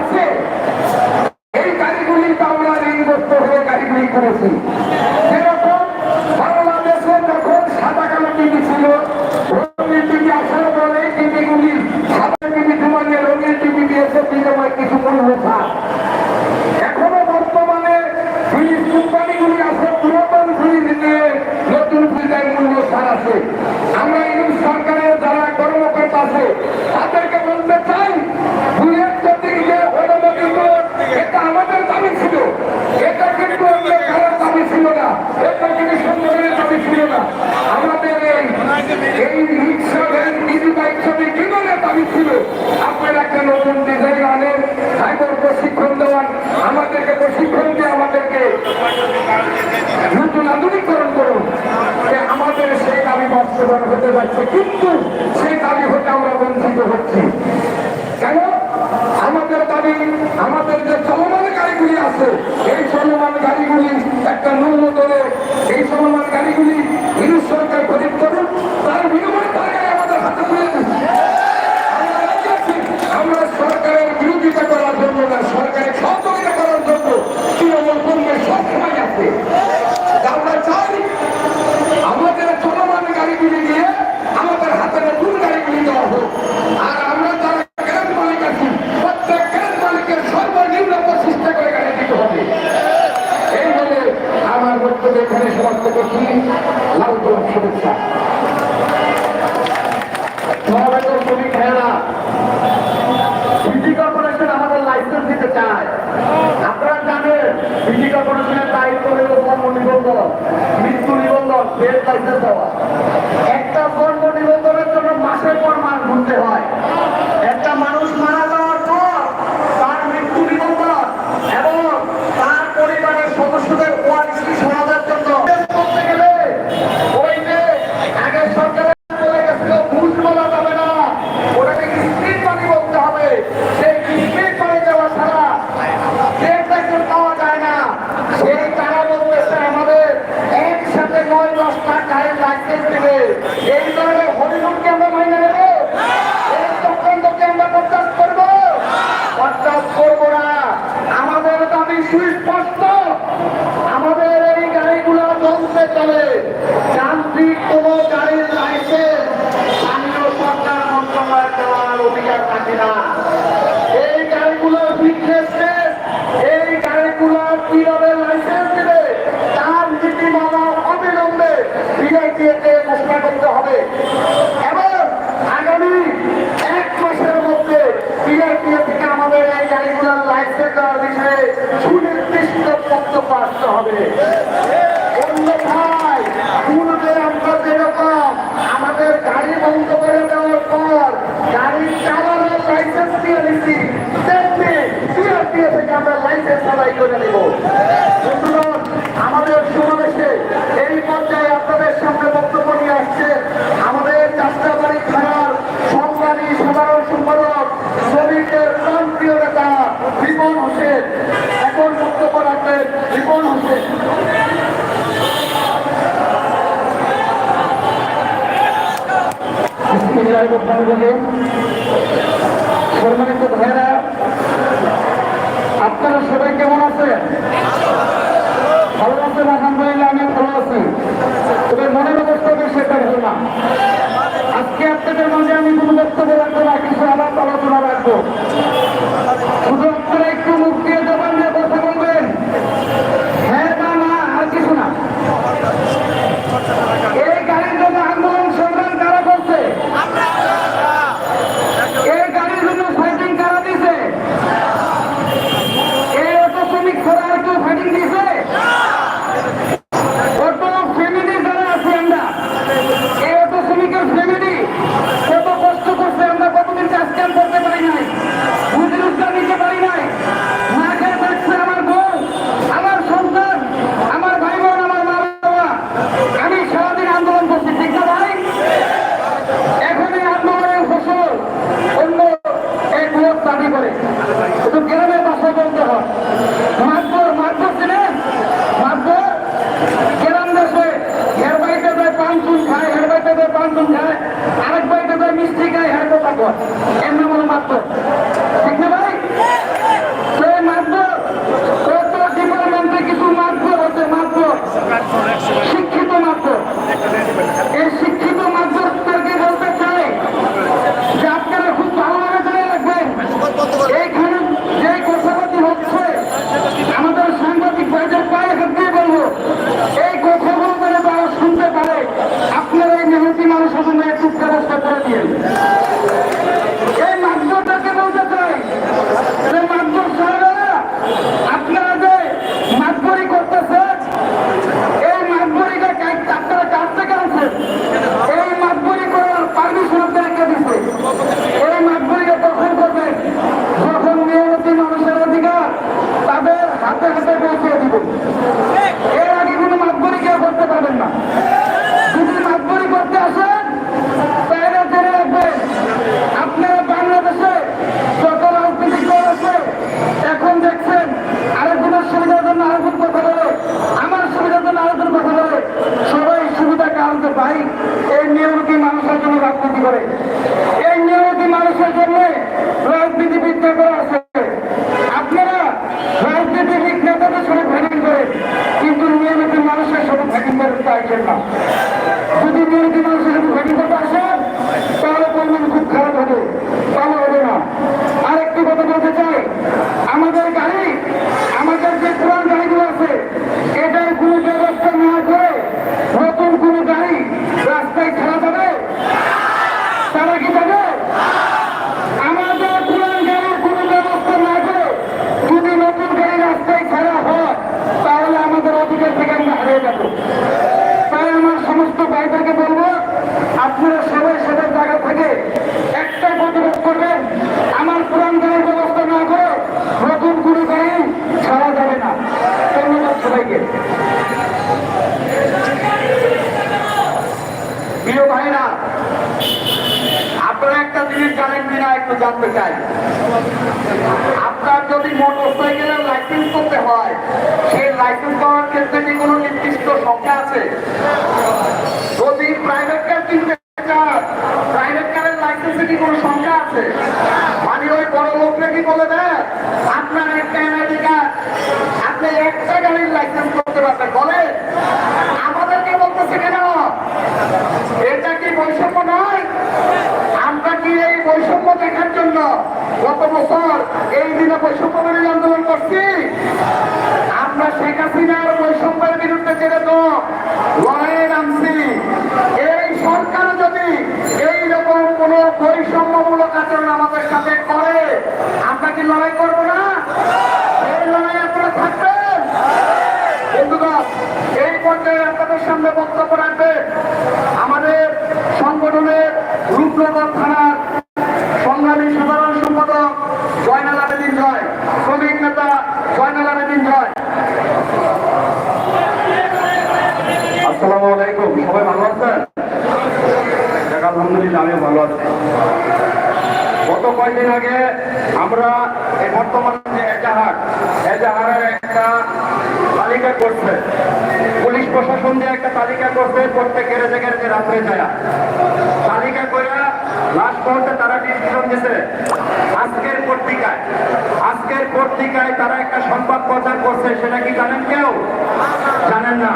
আছে। জীবনের দাবি ছিল, আপনার একটা নতুন ডিজাইন আনেন সাইবার প্রশিক্ষণ দেওয়ান, আমাদেরকে প্রশিক্ষণ দিয়ে আমাদেরকে নতুন আধুনিকরণ করুন। আমাদের সেই দাবি বাস্তবায়ন হতে যাচ্ছে, কিন্তু সেই দাবি হতে আমরা বঞ্চিত হচ্ছি। কেন? আমাদের দাবি, আমাদের যে চলমান গাড়িগুলি আছে, এই চলমান গাড়িগুলি একটা ন্যূনতরে এই চলমান গাড়িগুলি প্রতিষ্ঠা শ্রমিক আমাদের লাইসেন্স দিতে চায় আপনারা জানেন সিটি কর্পোরেশনের দায়িত্ব হল নিবন্ধন মৃত্যু নিবন্ধন ফের লাইসেন্স দেওয়া একটা কর্ম নিবন্ধনের জন্য মাসের পর মাস ঘুরতে হয়। ক্ষেত্রে এই গাড়িগুলার কীভাবে লাইসেন্স দেবে, তার নীতিমালা অবিলম্বে বিআইটিএতে ঘোষণা করতে হবে। এবং আগামী এক মাসের মধ্যে বিআইটিএ থেকে আমাদের এই গাড়িগুলার লাইসেন্স দেওয়ার বিষয়ে সুনির্দিষ্ট বক্তব্য আসতে হবে। অন্যথায় পূর্বে আমাদের গাড়ি বন্ধ করে দেওয়ার পর গাড়ি চালানোর লাইসেন্স দিয়ে থেকে আমরা লাইসেন্স আদায় করে নেব। আছেন আলহামদুলিল্লাহ, আমি ভালো আছি। তবে মনে অবস্থা সেটা হল না। আজকে আপনাদের মাঝে আমি কোনো বক্তব্য রাখব না, কিছু আলাপ আলোচনা রাখব। মিস্ত্রিকে হেঁটে থাকো। এমন মাত্র। জানতে চাই। আপনার যদি মোটর সাইকেলের লাইসেন্স করতে হয়, সেই লাইসেন্স পাওয়ার ক্ষেত্রে কি কোনো নির্দিষ্ট সংখ্যা আছে? যদি প্রাইভেট কার কিনতে চান প্রাইভেট কারের লাইসেন্সে কি কোনো সংখ্যা আছে? মানে ওই বড় লোকরা কি বলে দেয়? আপনার একটা এনআইডি কার্ড আপনি একটা গাড়ির লাইসেন্স করতে পারবেন বলে আমাদেরকে বলতেছে কেন এটা কি বৈষম্য নয় আমরা কি এই বৈষম্য দেখার জন্য গত বছর এই দিনে বৈষম্য বিরোধী আন্দোলন করছি। আমরা শেখ হাসিনার বৈষম্যের বিরুদ্ধে ছেড়ে তো লড়াইয়ে নামছি, এই সরকার যদি এই রকম কোন বৈষম্যমূলক আচরণ আমাদের সাথে করে, আমরা কি লড়াই করব না? এই লড়াই আপনারা থাকবেন? বন্ধুগণ এই পর্যায়ে আপনাদের সামনে বক্তব্য রাখবে আমাদের সংগঠনের রূপনগর থানার সংগ্রামী সাধারণ সম্পাদক জয়নাল আবেদিন জয় শ্রমিক নেতা জয়নাল আবেদিন জয় আসসালামু আলাইকুম সবাই ভালো আছেন যাক আলহামদুলিল্লাহ আমিও ভালো আছি গত কয়েকদিন আগে আমরা বর্তমানে যে এজাহার, এজাহারের একটা তালিকা করছে। পুলিশ প্রশাসন দিয়ে একটা তালিকা করছে, প্রত্যেক গ্যারেজে গ্যারেজে রাত্রে যায় তালিকা করে লাস্ট মুহূর্তে তারা ডিসিশন দিছে। আজকের পত্রিকায় আজকের পত্রিকায় তারা একটা সংবাদ প্রচার করছে, সেটা কি জানেন কেউ? জানেন না।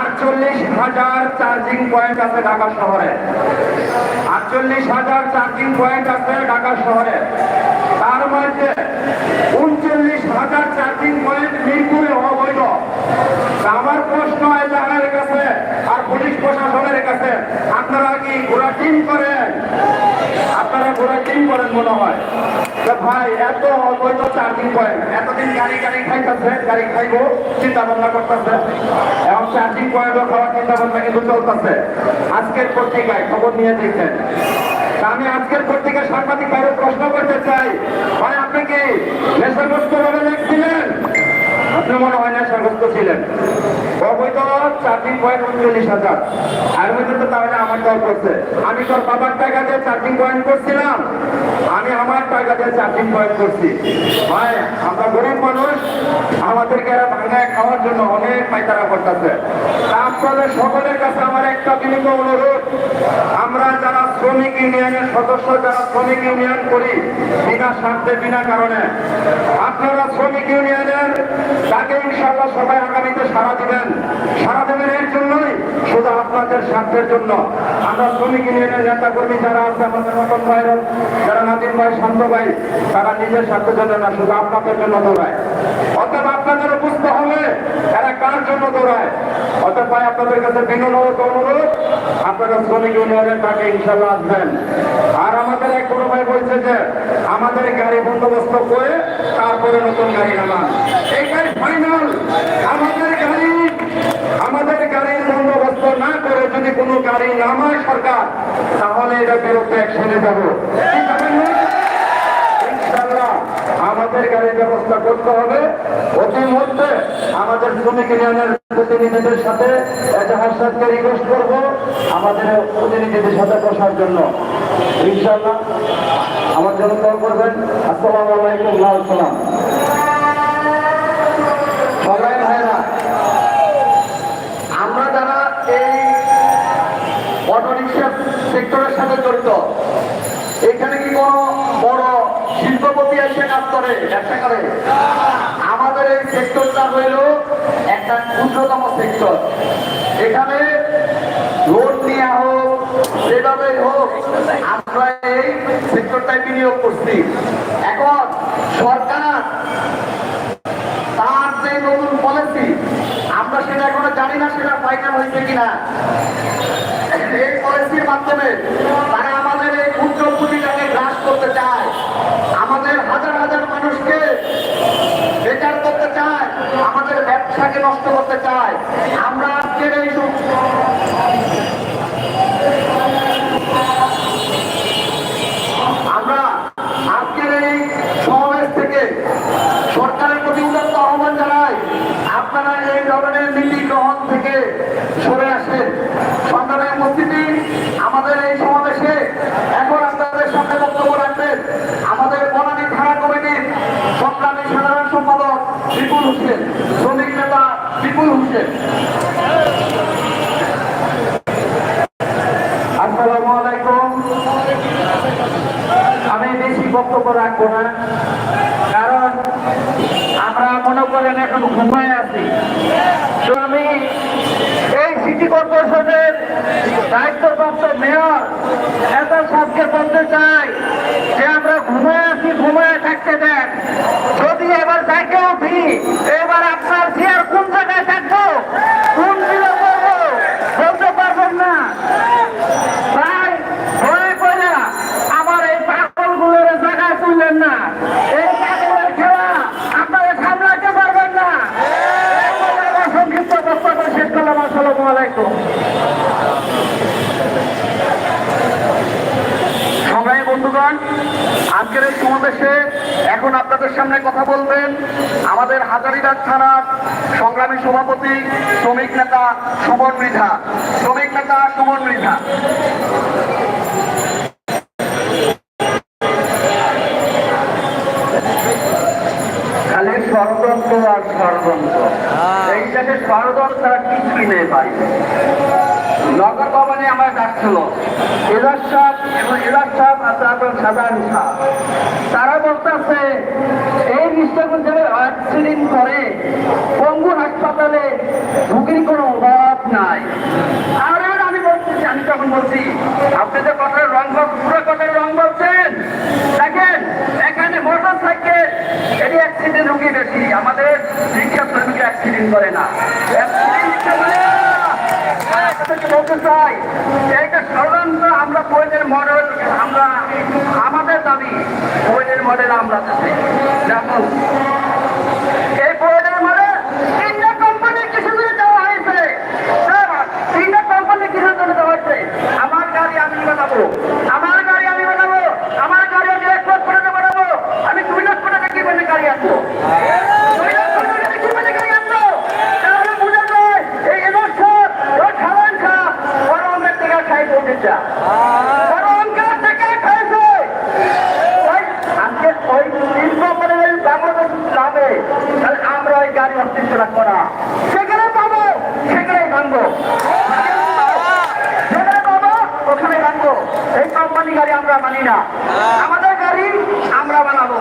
আটচল্লিশ হাজার চার্জিং পয়েন্ট আছে ঢাকা শহরে। আটচল্লিশ হাজার চার্জিং পয়েন্ট আছে ঢাকা শহরে। মধ্যে উনচল্লিশ হাজার চার্জিং পয়েন্ট মিরপুরে অবৈধ। আমার প্রশ্ন এজাহারের কাছে আর পুলিশ প্রশাসনের কাছে, আপনারা কি ঘোরা টিম করেন? আপনারা ঘোরা টিম করেন মনে হয়। ভাই, এত অবৈধ চার্জিং পয়েন্ট, এতদিন গাড়ি গাড়ি খাইতেছে, গাড়ি খাইবো চিন্তা ভাবনা করতেছে এবং চার্জিং পয়েন্টও খাওয়ার চিন্তা ভাবনা কিন্তু চলতেছে। আজকের পত্রিকায় খবর নিয়ে দেখছেন তা আমি আজকের পত্রিকায় সাংবাদিক ভাইরে প্রশ্ন করতে চাই। ভাই, আপনি কি নেশাগ্রস্ত ভাবে লিখছিলেন আপনি মনে হয় নেশাগ্রস্ত ছিলেন? অবৈধ চার্জিং পয়েন্ট আর তাহলে আমার করছে। আমি বাবার করছিলাম। আমি আমার করছি। গরিব মানুষ। আমাদেরকে ভাঙায় খাওয়ার জন্য অনেক পাইতারা করতেছে। আপনাদের সকলের কাছে আমার একটা বিনীত অনুরোধ। আমরা যারা শ্রমিক ইউনিয়নের সদস্য, যারা শ্রমিক ইউনিয়ন করি, বিনা স্বার্থে, বিনা কারণে, আপনারা শ্রমিক ইউনিয়নের তাকে ইনশাল্লাহ সবাই আগামীতে সারা দিবেন। সারা দেবেন এর জন্যই শুধু আপনাদের স্বার্থের জন্য। আমরা শ্রমিক ইউনিয়নের নেতা কর্মী যারা আছে, আমাদের মতন ভাইরা যারা নাদিম ভাই, শান্ত ভাই, তারা নিজের স্বার্থের জন্য না, শুধু আপনাদের জন্য দৌড়ায়। অতএব আপনাদেরও বুঝতে এরা কার জন্য দৌড়ায়? অতএব ভাই, আপনাদের কাছে বিনোদ অনুরোধ? আপনারা শ্রমিক ইউনিয়নের তাকে ইনশাল্লাহ আসবেন। আর আমাদের এক বড় ভাই বলছে যে, আমাদের গাড়ি বন্দোবস্ত করে তারপরে নতুন গাড়ি নামান। এই ফাইনাল আমাদের গাড়ি, আমাদের গাড়ির বন্দোবস্ত না করে যদি কোনো গাড়ি নামায় সরকার, তাহলে এটা বিরুদ্ধে অ্যাকশনে যাব ঠিক আছে না? ইনশাআল্লাহ আমাদের গাড়ির ব্যবস্থা করতে হবে। অতি আমাদের শ্রমিক ইউনিয়নের প্রতিনিধিদের সাথে রিকোয়েস্ট করব। আমাদের প্রতিনিধিদের সাথে বসার জন্য। আমার জন্য কল করবেন। আসসালামু আলাইকুম আমরা এই সেক্টরের সাথে জড়িত, এখানে কি কোনো বড় শিল্পপতি এসে কাজ করে, ব্যবসা করে। আমাদের এই সেক্টরটা হইল একটা ক্ষুদ্রতম সেক্টর। এখানে লোন নেওয়া হোক, সেভাবেই হোক, আমরা এই সেক্টরটায় বিনিয়োগ করছি। এখন সরকার তার যে নতুন পলিসি, আমরা সেটা এখনও জানি না সেটা ফাইনাল হয়েছে কিনা। এই পলিসির মাধ্যমে তারা আমাদের এই ক্ষুদ্র পুঁজিটাকে গ্রাস করতে চায়। আমাদের হাজার মানুষকে বেকার করতে চায়, আমাদের ব্যবসাকে নষ্ট করতে চায়। আমরা আজকের এই আমরা থেকে। সরকারের প্রতি আহ্বান জানাই, আপনারা এই ধরনের নীতি গ্রহণ থেকে সরে আসেন সন্তানের উপস্থিতি আমাদের এই সমাবেশে এখন আপনাদের সামনে হোসেন শ্রমিক নেতা আসসালামু আলাইকুম। আমি বেশি বক্তব্য রাখব না, কারণ আমরা মনে করেন এখন ঘুমায় আছি। তো আমি এই সিটি কর্পোরেশনের দায়িত্বপ্রাপ্ত মেয়র নেতা সাহেবকে বলতে চাই যে আমরা ঘুমায় আছি, ঘুমায় থাকতে দেন। এবার দেখে উঠি এবার আপনার চেয়ার কোন জায়গায় থাকব? কোন দিকে করব? বলতে পারবেন না। তাই দয়া করে আমার এই পাগলগুলোর জায়গায় তুললেন না। এই পাগলের আপনারা সামলাতে পারবেন না। সংক্ষিপ্ত বক্তব্য শেষ করলাম আসসালামু আলাইকুম সংগ্রামী বন্ধুগণ আজকের এই সমাবেশে এখন আপনাদের সামনে কথা বলবেন আমাদের হাজারিবাগ থানার সংগ্রামী সভাপতি শ্রমিক নেতা সুমন মৃধা শ্রমিক নেতা সুমন মৃধা ষড়যন্ত্র আর ষড়যন্ত্র। এই দেশে ষড়যন্ত্র ছাড়া কিছুই নেই ভাই। নগর ভবনে আমার ডাকছিল এলার সাহেব সাধারণ সাহেব তারা বলতেছে, এই যারা অ্যাক্সিডেন্ট করে, পঙ্গু হাসপাতালে ঝুঁকির কোনো অভাব নাই। আর আমি আমি তখন বলছি, আপনি যে কথার রং পুরো কথার রং বলছেন, দেখেন, এখানে মোটর সাইকেল এটি অ্যাক্সিডেন্ট রুগী বেশি। আমাদের রিক্সা শ্রমিক অ্যাক্সিডেন্ট করে না। অ্যাক্সিডেন্ট বলতে চাই ষড়যন্ত্র আমরা বইয়ের মডেল আমরা আমাদের দাবি বইয়ের মডেল আমরা চাই যেমন এই বইয়ের মডেল তিনটা কোম্পানি কিছু দিয়ে দেওয়া হয়েছে স্যার, তিনটা কোম্পানি কিছু জন্য দেওয়া হয়েছে আমার গাড়ি আমি বানাবো আমার গাড়ি আমি বানাবো আমার গাড়ি আমি এক লাখ করে বানাবো আমি দুই লাখ করে কি করে গাড়ি আনব দুই লাখ করে টাকা কি করে গাড়ি আনব তাহলে বুঝা যায় এই এবছর ওই খাওয়ান খা বড় অঙ্কের টাকা খাই পৌঁছেছে বড় অঙ্কের টাকা খাইছে ওই আজকে ওই তিন কোম্পানির বাংলাদেশ যাবে তাহলে গাড়ি অস্তিত্ব রাখব না সেখানে পাবো, সেখানে ভাঙবো। ওখানে ভাঙবো। এই কোম্পানি গাড়ি আমরা মানি না। আমাদের গাড়ি আমরা বানাবো।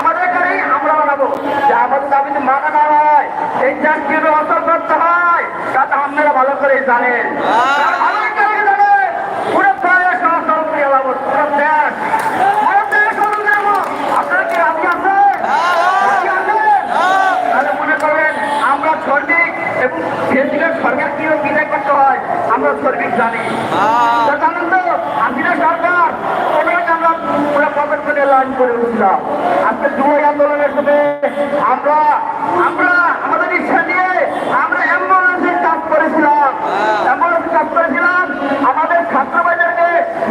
আমাদের গাড়ি আমরা বানাবো। যে আমাদের দাবি মানা না হয়, এই কিলো অসর করতে হয় তাতে আপনারা ভালো করে জানেন আমার গাড়ি জানে পুরো প্রায় সহসরণ করে যাব পুরো দেশ পুরো দেশ সরণ যাব আপনারা কি রাজি আছেন রাজি আছেন? তাহলে মনে করেন শ্রমিক এবং সেদিকে সরকার কীভাবে বিদায় করতে হয় আমরা শ্রমিক জানি। তো জানেন সরকার ওনাকে আমরা পুরো পকেট করে লাইন করে উঠলাম। আজকে জুলাই আন্দোলনের সাথে আমরা আমরা আমাদের ইচ্ছা আমরা অ্যাম্বুলেন্সের কাজ করেছিলাম। কাজ করেছিলাম আমাদের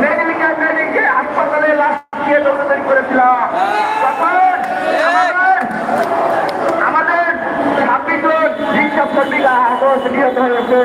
মেডিকেল মেডিকেল হাসপাতালে লাশ দিয়ে দৌড়াদৌড়ি করেছিলাম তখন আমাদের আমাদের ছাব্বিশ জন রিক্সা শ্রমিকা আহত নিহত হয়েছে